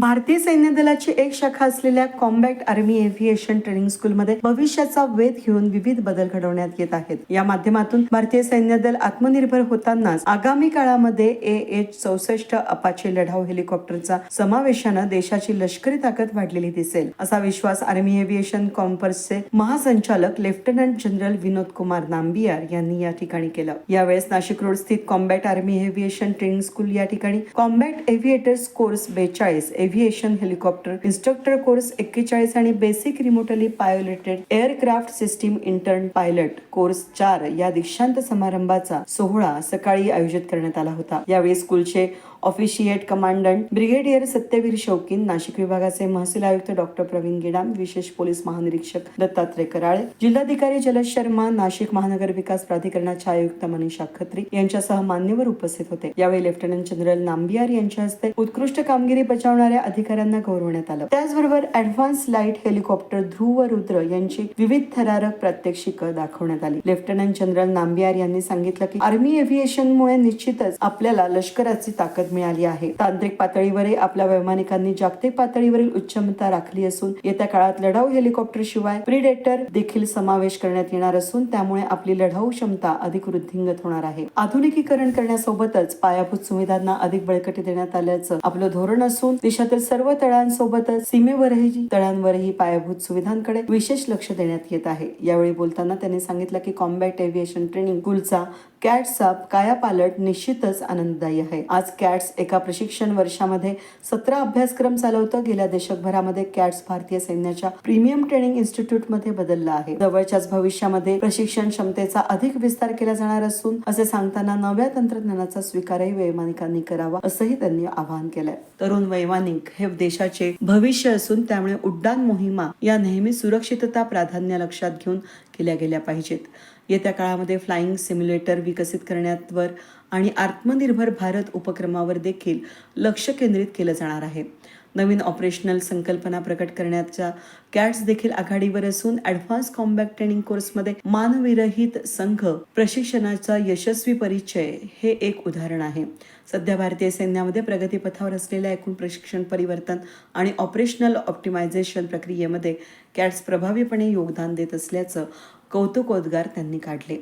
भारतीय सैन्य दलाची एक शाखा असलेल्या कॉम्बॅक्ट आर्मी एव्हिएशन ट्रेनिंग स्कूलमध्ये भविष्याचा वेध घेऊन विविध बदल घडवण्यात येत आहेत. या माध्यमातून भारतीय सैन्य दल आत्मनिर्भर होतानाच आगामी काळामध्ये ए एच चौसष्ट अपाचे लढाऊ हेलिकॉप्टरचा समावेशानं देशाची लष्करी ताकद वाढलेली दिसेल. असा विश्वास आर्मी एव्हिएशन कॉम्पर्सचे महासंचालक लेफ्टनंट जनरल विनोद कुमार नांबियार यांनी या ठिकाणी केलं. यावेळेस नाशिक रोड स्थित combat army aviation training school या ठिकाणी कॉम्बॅट एव्हिएटर्स कोर्स बेचाळीस एव्हिएशन हेलिकॉप्टर इन्स्ट्रक्टर कोर्स एक्केचाळीस आणि basic remotely piloted aircraft system intern pilot course चार या दीक्षांत समारंभाचा सोहळा सकाळी आयोजित करण्यात आला होता. यावेळी स्कूलचे ऑफिशिएट कमांडंट ब्रिगेडियर सत्यवीर शौकीन नाशिक विभागाचे महसूल आयुक्त डॉक्टर प्रवीण गिडाम विशेष पोलीस महानिरीक्षक दत्तात्रय कराळे जिल्हाधिकारी जलद शर्मा नाशिक महानगर विकास प्राधिकरणाचे आयुक्त मनीषा खत्री यांच्यासह मान्यवर उपस्थित होते. यावेळी लेफ्टनंट जनरल नांबियार यांच्या हस्ते उत्कृष्ट कामगिरी बजावणाऱ्या अधिकाऱ्यांना गौरवण्यात आलं. त्याचबरोबर advance light helicopter Dhruv Rudra यांची विविध थरारक प्रात्यक्षिक दाखवण्यात आली. लेफ्टनंट जनरल नांबियार यांनी सांगितलं की आर्मी एव्हिएशनमुळे निश्चितच आपल्याला लष्कराची ताकद मिळाली आहे. तांत्रिक पातळीवरही आपल्या वैमानिकांनी जागतिक पातळीवरील उच्चमता राखली असून येत्या काळात लढाऊ हेलिकॉप्टर शिवाय प्रिडेटर देखील समावेश करण्यात येणार असून त्यामुळे आपली लढाऊ क्षमता अधिक वृद्धिंगत होणार आहे. आधुनिकीकरण करण्यासोबतच पायाभूत सुविधांना अधिक बळकटी देण्यात आल्याचं आपलं धोरण असून देशातील सर्व तळांसोबतच सीमेवरही तळांवरही पायाभूत सुविधांकडे विशेष लक्ष देण्यात येत आहे. यावेळी बोलताना त्यांनी सांगितलं की कॉम्बॅट एव्हिएशन ट्रेनिंग स्कूलचा कॅट्सअप कायापालट निश्चितच आनंददायी आहे. आज कॅट्स एका प्रशिक्षण वर्षामध्ये सतरा अभ्यासक्रम चालवतं. गेल्या दशकभरामध्ये कॅट्स भारतीय सैन्याच्या प्रीमियम ट्रेनिंग इन्स्टिट्यूटमध्ये बदलला आहे. जवळच्याच भविष्यामध्ये प्रशिक्षण क्षमतेचा अधिक विस्तार केला जाणार असून असे सांगताना नव्या तंत्रज्ञानाचा स्वीकारही वैमानिकांनी करावा असंही त्यांनी आवाहन केलंय. तरुण वैमानिक हे देशाचे भविष्य असून त्यामुळे उड्डाण मोहिमा या नेहमी सुरक्षितता प्राधान्य लक्षात घेऊन केल्या गेल्या पाहिजेत. येत्या काळामध्ये फ्लाईंग सिम्युलेटर विकसित करण्यावर आणि आत्मनिर्भर भारत उपक्रमावर देखील लक्ष केंद्रित केलं जाणार आहे. नवीन ऑपरेशनल संकल्पना प्रकट करण्याच्या कॅट्स देखील आघाडीवर असून ऍडव्हान्स कॉम्बॅक ट्रेनिंग कोर्समध्ये मानविरहित संघ प्रशिक्षणाचा यशस्वी परिचय हे एक उदाहरण आहे. सध्या भारतीय सैन्यामध्ये प्रगतीपथावर असलेल्या एकूण प्रशिक्षण परिवर्तन आणि ऑपरेशनल ऑप्टिमायझेशन प्रक्रियेमध्ये कॅट्स प्रभावीपणे योगदान देत असल्याचं कौतुकोद्गार त्यांनी काढले.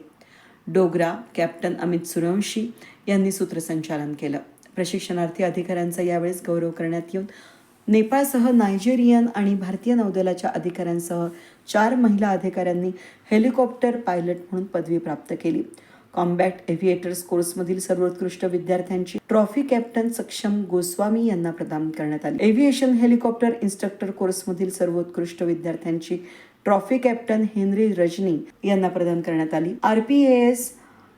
डोगरा कॅप्टन अमित सूर्यवंशी यांनी सूत्रसंचालन केलं. प्रशिक्षणार्थी अधिकाऱ्यांचा यावेळेस गौरव करण्यात येऊन नेपाळसह नायजेरियन आणि भारतीय नौदलाच्या अधिकाऱ्यांसह चार महिला अधिकाऱ्यांनी हेलिकॉप्टर पायलट म्हणून पदवी प्राप्त केली. कॉम्बॅट एव्हिएटर्स कोर्समधील सर्वोत्कृष्ट विद्यार्थ्यांची ट्रॉफी कॅप्टन सक्षम गोस्वामी यांना प्रदान करण्यात आली. एव्हिएशन हेलिकॉप्टर इन्स्ट्रक्टर कोर्समधील सर्वोत्कृष्ट विद्यार्थ्यांची ट्रॉफी कॅप्टन हेनरी रजनी यांना प्रदान करण्यात आली. आर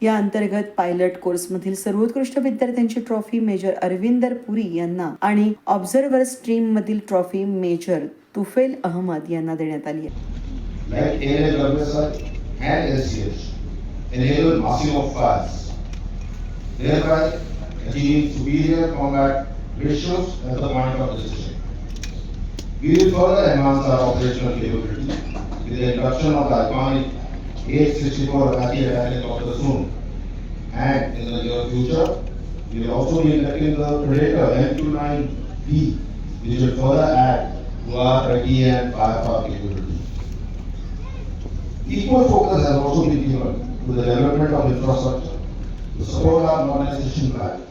या अंतर्गत पायलट कोर्स मधील सर्वोत्कृष्ट विद्यार्थ्यांची ट्रॉफी मेजर अरविंदर पुरी यांना आणि ऑब्झर्वर स्ट्रीम मधील ट्रॉफी मेजर तुफेल अहमद यांना देण्यात आली आहे. The introduction of the iconic AH-64 Apache helicopter soon. And in the near future, we will also be inducting the Predator M29B, which will further add to our ready and firepower capability. Equal focus has also been given to the development of infrastructure to support our modernization plan.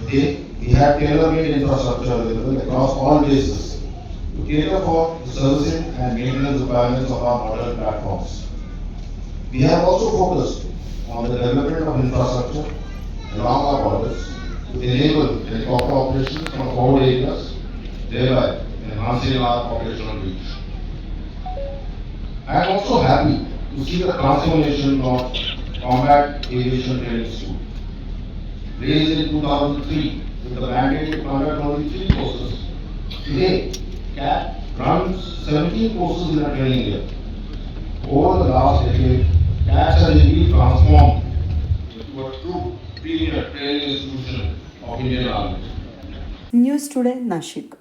Today, we have tailor-made infrastructure available across all bases cater for the servicing and maintenance requirements of our modern platforms. We have also focused on the development of infrastructure along our borders to enable helicopter operations from forward areas, thereby enhancing our operational reach. I am also happy to see the transformation of Combat Aviation Training School. Raised in 2003 with the mandated conduct only three courses, today CAT runs 17 courses in a training year. Over the last decade, CAT has indeed transformed into a true premier training institution of Indian Army. News today Nashik